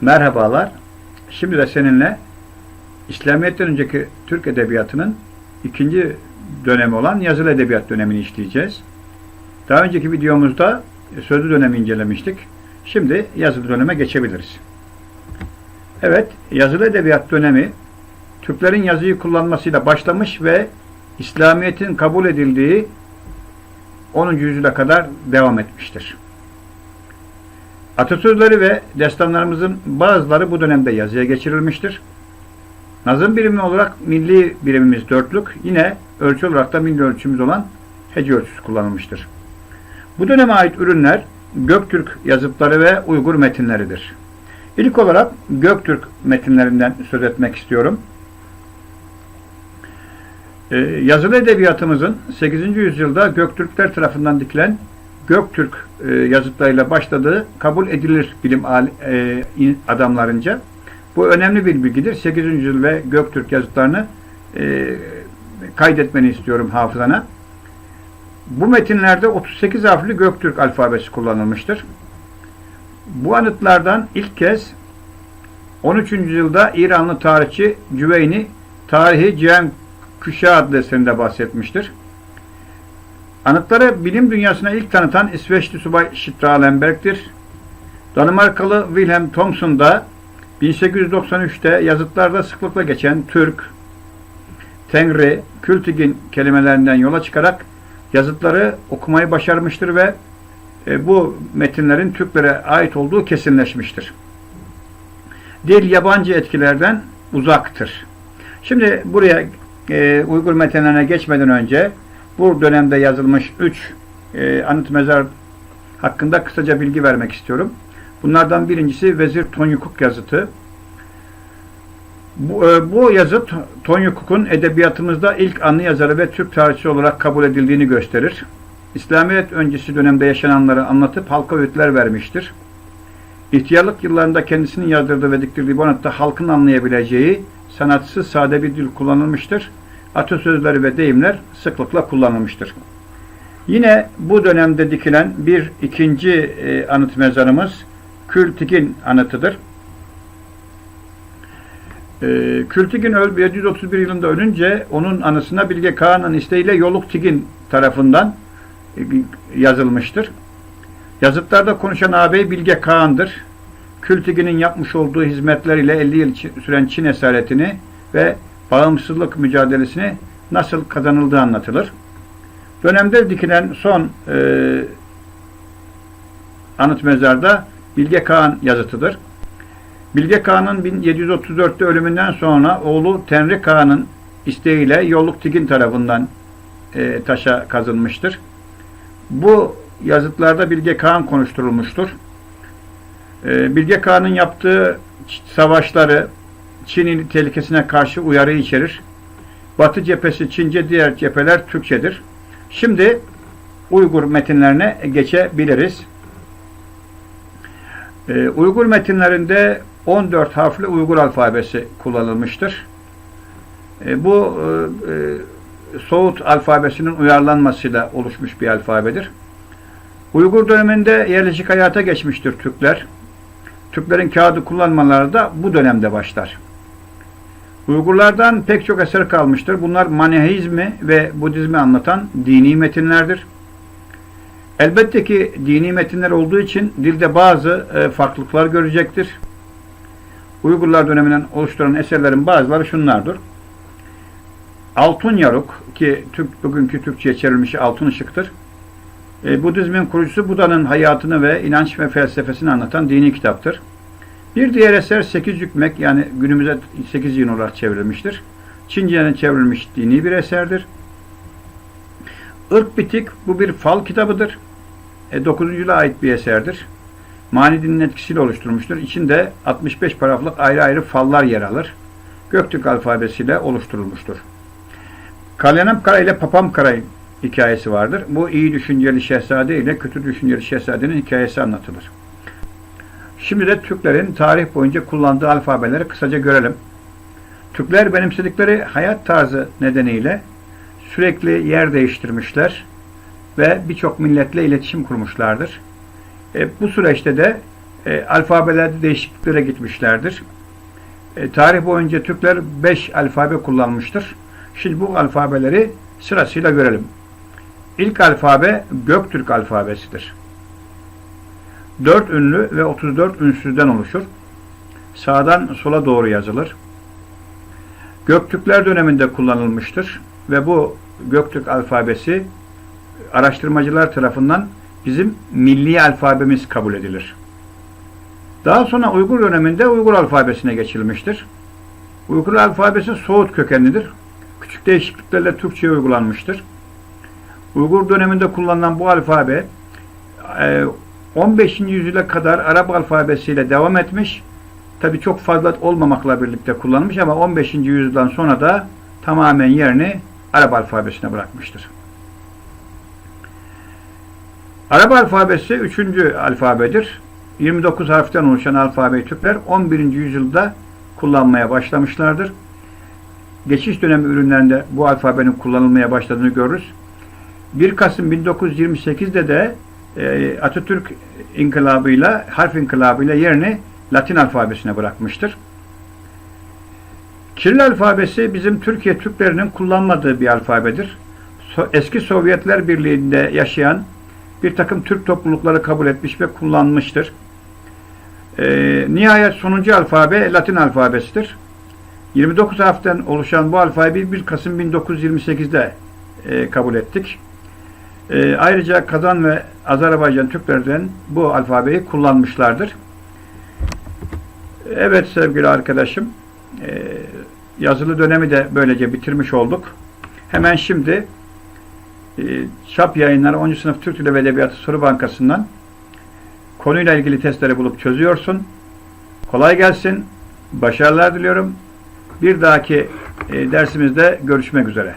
Merhabalar. Şimdi de seninle İslamiyet'ten önceki Türk Edebiyatı'nın ikinci dönemi olan yazılı edebiyat dönemini işleyeceğiz. Daha önceki videomuzda sözlü dönemi incelemiştik. Şimdi yazılı döneme geçebiliriz. Evet, yazılı edebiyat dönemi Türklerin yazıyı kullanmasıyla başlamış ve İslamiyet'in kabul edildiği 10. yüzyıla kadar devam etmiştir. Atasözleri ve destanlarımızın bazıları bu dönemde yazıya geçirilmiştir. Nazım birimi olarak milli birimimiz dörtlük, yine ölçü olarak da milli ölçümüz olan hece ölçüsü kullanılmıştır. Bu döneme ait ürünler Göktürk yazıtları ve Uygur metinleridir. İlk olarak Göktürk metinlerinden söz etmek istiyorum. Ee, yazılı edebiyatımızın 8. yüzyılda Göktürkler tarafından dikilen Göktürk e, yazıtlarıyla başladığı kabul edilir bilim e, adamlarınca. Bu önemli bir bilgidir. 8. yüzyıl ve Göktürk yazıtlarını e, kaydetmeni istiyorum hafızana. Bu metinlerde 38 harfli Göktürk alfabesi kullanılmıştır. Bu anıtlardan ilk kez 13. yüzyılda İranlı tarihçi Cüveyni Tarihi Cem Küşa adlı eserinde bahsetmiştir. Anıtları bilim dünyasına ilk tanıtan İsveçli subay Strahlenberg'tir. Danimarkalı Wilhelm Thomson da 1893'te yazıtlarda sıklıkla geçen Türk, Tengri, Kültigin kelimelerinden yola çıkarak yazıtları okumayı başarmıştır ve e, bu metinlerin Türklere ait olduğu kesinleşmiştir. Dil yabancı etkilerden uzaktır. Şimdi buraya e, Uygur metinlerine geçmeden önce bu dönemde yazılmış 3 e, anıt mezar hakkında kısaca bilgi vermek istiyorum. Bunlardan birincisi Vezir Tonyukuk yazıtı. Bu, e, bu yazıt Tonyukuk'un edebiyatımızda ilk anlı yazarı ve Türk tarihçisi olarak kabul edildiğini gösterir. İslamiyet öncesi dönemde yaşananları anlatıp halka öğütler vermiştir. İhtiyarlık yıllarında kendisinin yazdırdığı ve diktirdiği bu anıtta halkın anlayabileceği sanatsız sade bir dil kullanılmıştır atasözleri ve deyimler sıklıkla kullanılmıştır. Yine bu dönemde dikilen bir ikinci e, anıt mezarımız Kültigin anıtıdır. E, Kültigin 731 yılında ölünce onun anısına Bilge Kağan'ın isteğiyle Yoluk Tigin tarafından e, yazılmıştır. Yazıtlarda konuşan ağabey Bilge Kağan'dır. Kültigin'in yapmış olduğu hizmetleriyle 50 yıl süren Çin esaretini ve bağımsızlık mücadelesini nasıl kazanıldığı anlatılır. Dönemde dikilen son e, anıt mezarda Bilge Kağan yazıtıdır. Bilge Kağan'ın 1734'te ölümünden sonra oğlu Tenri Kağan'ın isteğiyle Yolluk Tigin tarafından e, taşa kazınmıştır. Bu yazıtlarda Bilge Kağan konuşturulmuştur. E, Bilge Kağan'ın yaptığı savaşları, Çin'in tehlikesine karşı uyarı içerir. Batı cephesi Çince, diğer cepheler Türkçedir. Şimdi Uygur metinlerine geçebiliriz. Ee, Uygur metinlerinde 14 harfli Uygur alfabesi kullanılmıştır. Ee, bu e, e, Soğut alfabesinin uyarlanmasıyla oluşmuş bir alfabedir. Uygur döneminde yerleşik hayata geçmiştir Türkler. Türklerin kağıdı kullanmaları da bu dönemde başlar. Uygurlardan pek çok eser kalmıştır. Bunlar Manihizmi ve Budizmi anlatan dini metinlerdir. Elbette ki dini metinler olduğu için dilde bazı e, farklılıklar görecektir. Uygurlar döneminden oluşturan eserlerin bazıları şunlardır. Altun Yaruk ki Türk, bugünkü Türkçe'ye çevrilmiş Altın Işık'tır. E, Budizmin kurucusu Buda'nın hayatını ve inanç ve felsefesini anlatan dini kitaptır. Bir diğer eser 8 hükmek yani günümüze 8 yıl olarak çevrilmiştir. Çince'ye çevrilmiş dini bir eserdir. Irk Bitik bu bir fal kitabıdır. E, 9. yüzyıla ait bir eserdir. Mani dinin etkisiyle oluşturmuştur. İçinde 65 paragraflık ayrı ayrı fallar yer alır. Göktürk alfabesiyle oluşturulmuştur. Kalyanam Kara ile Papam Kara hikayesi vardır. Bu iyi düşünceli şehzade ile kötü düşünceli şehzadenin hikayesi anlatılır. Şimdi de Türklerin tarih boyunca kullandığı alfabeleri kısaca görelim. Türkler benimsedikleri hayat tarzı nedeniyle sürekli yer değiştirmişler ve birçok milletle iletişim kurmuşlardır. E, bu süreçte de e, alfabelerde değişikliklere gitmişlerdir. E, tarih boyunca Türkler 5 alfabe kullanmıştır. Şimdi bu alfabeleri sırasıyla görelim. İlk alfabe Göktürk alfabesidir. 4 ünlü ve 34 ünsüzden oluşur. Sağdan sola doğru yazılır. Göktürkler döneminde kullanılmıştır ve bu Göktürk alfabesi araştırmacılar tarafından bizim milli alfabemiz kabul edilir. Daha sonra Uygur döneminde Uygur alfabesine geçilmiştir. Uygur alfabesi Soğut kökenlidir. Küçük değişikliklerle Türkçe'ye uygulanmıştır. Uygur döneminde kullanılan bu alfabe e, 15. yüzyıla kadar Arap alfabesiyle devam etmiş. Tabi çok fazla olmamakla birlikte kullanmış ama 15. yüzyıldan sonra da tamamen yerini Arap alfabesine bırakmıştır. Arap alfabesi 3. alfabedir. 29 harften oluşan alfabeyi Türkler 11. yüzyılda kullanmaya başlamışlardır. Geçiş dönemi ürünlerinde bu alfabenin kullanılmaya başladığını görürüz. 1 Kasım 1928'de de e, Atatürk inkılabıyla, harf inkılabıyla yerini Latin alfabesine bırakmıştır. Kiril alfabesi bizim Türkiye Türklerinin kullanmadığı bir alfabedir. Eski Sovyetler Birliği'nde yaşayan bir takım Türk toplulukları kabul etmiş ve kullanmıştır. Ee, nihayet sonuncu alfabe Latin alfabesidir. 29 harften oluşan bu alfabeyi 1 Kasım 1928'de e, kabul ettik. E, ayrıca Kazan ve Azerbaycan Türklerden bu alfabeyi kullanmışlardır. Evet sevgili arkadaşım, e, yazılı dönemi de böylece bitirmiş olduk. Hemen şimdi e, Çap Yayınları 10. sınıf Türk Dili ve Edebiyatı Soru Bankası'ndan konuyla ilgili testleri bulup çözüyorsun. Kolay gelsin. Başarılar diliyorum. Bir dahaki e, dersimizde görüşmek üzere.